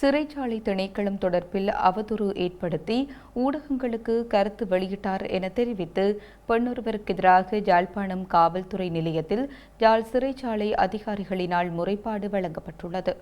சிறைச்சாலை திணைக்களம் தொடர்பில் அவதூறு ஏற்படுத்தி ஊடகங்களுக்கு கருத்து வெளியிட்டார் என தெரிவித்து பெண்ணொருவருக்கு எதிராக யாழ்ப்பாணம் காவல்துறை நிலையத்தில் யாழ் சிறைச்சாலை அதிகாரிகளினால் முறைப்பாடு வழங்கப்பட்டுள்ளது.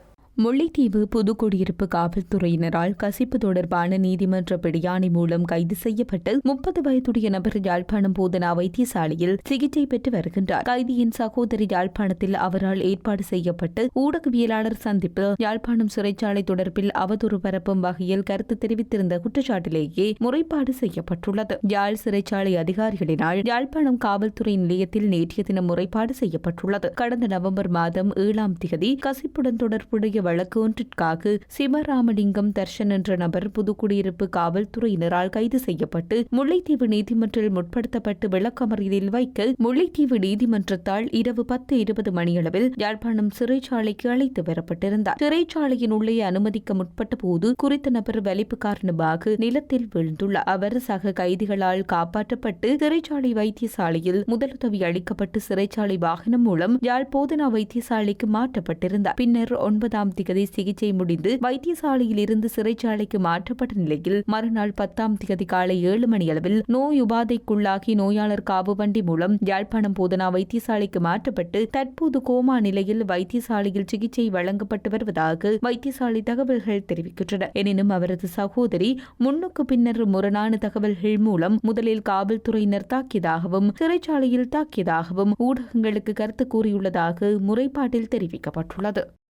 முல்லைத்தீவு புதுக்குடியிருப்பு காவல்துறையினரால் கசிப்பு தொடர்பான நீதிமன்ற பிடியாணை மூலம் கைது செய்யப்பட்டு முப்பது வயதுடைய நபர் யாழ்ப்பாணம் போதனா வைத்தியசாலையில் சிகிச்சை பெற்று வருகின்றார். கைதியின் சகோதரி யாழ்ப்பாணத்தில் அவரால் ஏற்பாடு செய்யப்பட்டு ஊடகவியலாளர் சந்திப்பு யாழ்ப்பாணம் சிறைச்சாலை தொடர்பில் அவதூறு பரப்பும் வகையில் கருத்து தெரிவித்திருந்த குற்றச்சாட்டிலேயே முறைப்பாடு செய்யப்பட்டுள்ளது. யாழ் சிறைச்சாலை அதிகாரிகளினால் யாழ்ப்பாணம் காவல்துறை நிலையத்தில் நேற்றைய தினம் முறைப்பாடு செய்யப்பட்டுள்ளது. கடந்த நவம்பர் மாதம் ஏழாம் தேதி கசிப்புடன் தொடர்புடைய வழக்கு ஒன்றிற்காக சிவராமலிங்கம் தர்ஷன் என்ற நபர் புதுக்குடியிருப்பு காவல்துறையினரால் கைது செய்யப்பட்டு முல்லைத்தீவு நீதிமன்றில் முற்படுத்தப்பட்டு விளக்கமறியலில் வைக்க முல்லைத்தீவு நீதிமன்றத்தால் இரவு பத்து இருபது மணியளவில் யாழ்ப்பாணம் சிறைச்சாலைக்கு அழைத்து வரப்பட்டிருந்தார். சிறைச்சாலையின் உள்ளே அனுமதிக்க முற்பட்ட போது குறித்த நபர் வலிப்பு காரணமாக நிலத்தில் விழுந்துள்ளார். அவர் சக கைதிகளால் காப்பாற்றப்பட்டு சிறைச்சாலை வைத்தியசாலையில் முதலுதவி அளிக்கப்பட்டு சிறைச்சாலை வாகனம் மூலம் யாழ் போதனா வைத்தியசாலைக்கு மாற்றப்பட்டிருந்தார். பின்னர் ஒன்பதாம் திகதி சிகிச்சை முடிந்து வைத்தியசாலையில் இருந்து சிறைச்சாலைக்கு மாற்றப்பட்ட நிலையில் மறுநாள் பத்தாம் திகதி காலை ஏழு மணியளவில் நோய் உபாதைக்குள்ளாகி நோயாளர் காவு வண்டி மூலம் யாழ்ப்பாணம் போதனா வைத்தியசாலைக்கு மாற்றப்பட்டு தற்போது கோமா நிலையில் வைத்தியசாலையில் சிகிச்சை வழங்கப்பட்டு வருவதாக வைத்தியசாலை தகவல்கள் தெரிவிக்கின்றன. எனினும் அவரது சகோதரி முன்னுக்கு பின்னர் முரணான தகவல்கள் மூலம் முதலில் காவல்துறையினர் தாக்கியதாகவும் சிறைச்சாலையில் தாக்கியதாகவும் ஊடகங்களுக்கு கருத்து கூறியுள்ளதாக முறைப்பாட்டில் தெரிவிக்கப்பட்டுள்ளது.